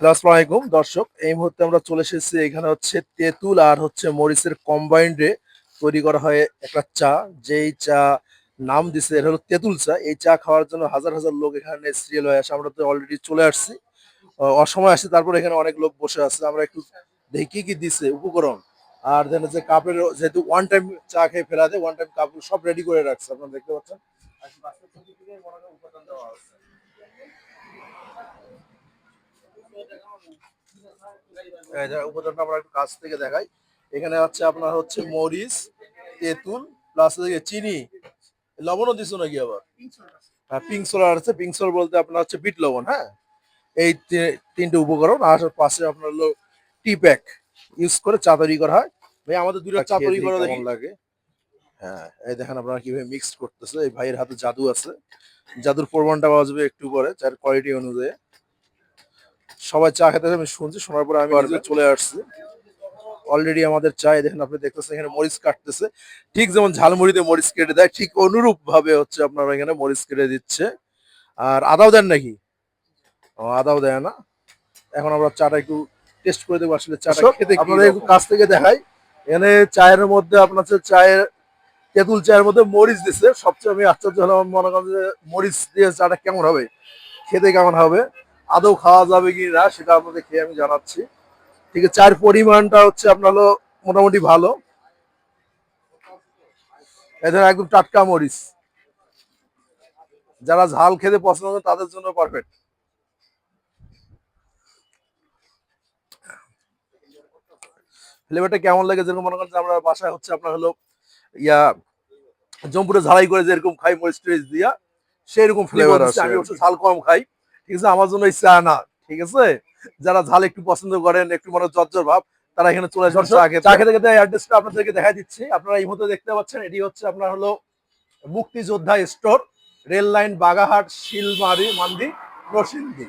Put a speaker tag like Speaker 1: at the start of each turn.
Speaker 1: Hello আসসালামু আলাইকুম, দর্শক, এই মুহূর্তে আমরা চলে এসেছি এখানে হচ্ছে তেঁতুল আর হচ্ছে মরিচের কম্বাইন্ডে তৈরি করা হয় একটা চা। যেই চা নাম দিছে এটা হলো তেঁতুল চা। এই চা খাওয়ার জন্য হাজার হাজার লোক এখানে সিরিয়াল হয়ে আসে। আমরা তো অলরেডি চলে আসছি। অসময় আসছে তারপর এখানে অনেক লোক বসে আছে। আমরা একটু দেখি কি কি দিছে, উপকরণ। আর দেন যে কাপের যেহেতু ওয়ান টাইম চা খেয়ে ফেলা দেয় ওয়ান টাইম কাপ সব রেডি করে রাখছে। আপনারা দেখতে পাচ্ছেন আর বাস্কেট থেকে থেকে মনে করেন উপাদান দেওয়া আছে। এই যে উপাদানটা আমরা একটু কাছ থেকে দেখাই। এখানে হচ্ছে আপনার হচ্ছে মরিচ তেঁতুল প্লাস চিনি। লবণও দিছো নাকি আবার? হ্যাঁ পিঙ্ক সোলার আছে। পিঙ্ক সোলার বলতে আপনার হচ্ছে বিট লবণ হ্যাঁ? এই তিনটে উপকরণ। আর পাশে আপনার হলো টি প্যাক ইউজ করে চা তৈরি করা হয়। ভাই আমাদের দুটো চা তৈরি করা দেখি। লাগে। হ্যাঁ এই দেখেন আপনারা কীভাবে মিক্স করতেছে। এই ভাইয়ের হাতে জাদু আছে। জাদুর প্রমাণটা পাওয়া যাবে একটু পরে চার কোয়ালিটি অনুযায়ী। সবাই চা খেতে আমি শুনছি শোনার পরে আমি চলে আসছি। অলরেডি আমাদের চাই দেখেন আপনি দেখতেছেন এখানে মরিচ কাটতেছে। ঠিক যেমন ঝালমুড়িতে মরিচ কেটে দেয় ঠিক অনুরূপ ভাবে হচ্ছে আপনার এখানে মরিচ কেটে দিচ্ছে। আর আদাও দেন নাকি? আদাও দেয় না। এখন আমরা চাটা একটু টেস্ট করে দেবো আসলে চাটা খেতে আপনাদের একটু কাছ থেকে দেখাই এখানে চায়ের মধ্যে আপনার চায়ের তেঁতুল চায়ের মধ্যে মরিচ দিচ্ছে সবচেয়ে আমি আশ্চর্য হলাম মনে করেন যে মরিচ দিয়ে চাটা কেমন হবে খেতে কেমন হবে। আদৌ খাওয়া যাবে কি না সেটা আপনাদের খেয়ে আমি জানাচ্ছি। ঠিক আছে চায়ের পরিমাণটা হচ্ছে আপনার হলো মোটামুটি ভালো। এদের একদম টাটকা মরিচ। যারা ঝাল খেতে পছন্দ করে তাদের জন্য পারফেক্ট ফ্লেভারটা কেমন লাগে যেরকম মনে করেন আমরা বাসায় হচ্ছে আপনার হলো ইয়া জম্পুরে ঝালাই করে যেরকম খাই মরিচ টরিচ দিয়া সেরকম ফ্লেভার আছে আমি অবশ্য ঝাল কম খাই। ঠিক আছে আমার জন্য চা না ঠিক আছে? যারা ঝাল একটু পছন্দ করেন একটু মনে জর্জর ভাব তারা এখানে চলে আসবেন চা খেতে চা খেতে খেতে অ্যাড্রেসটা আপনাদেরকে দেখা দিচ্ছি। আপনারা এই মুহূর্তে দেখতে পাচ্ছেন এটি হচ্ছে আপনার হলো মুক্তিযোদ্ধা store rail line Bagahat Shilmari Mandi Narsingdi.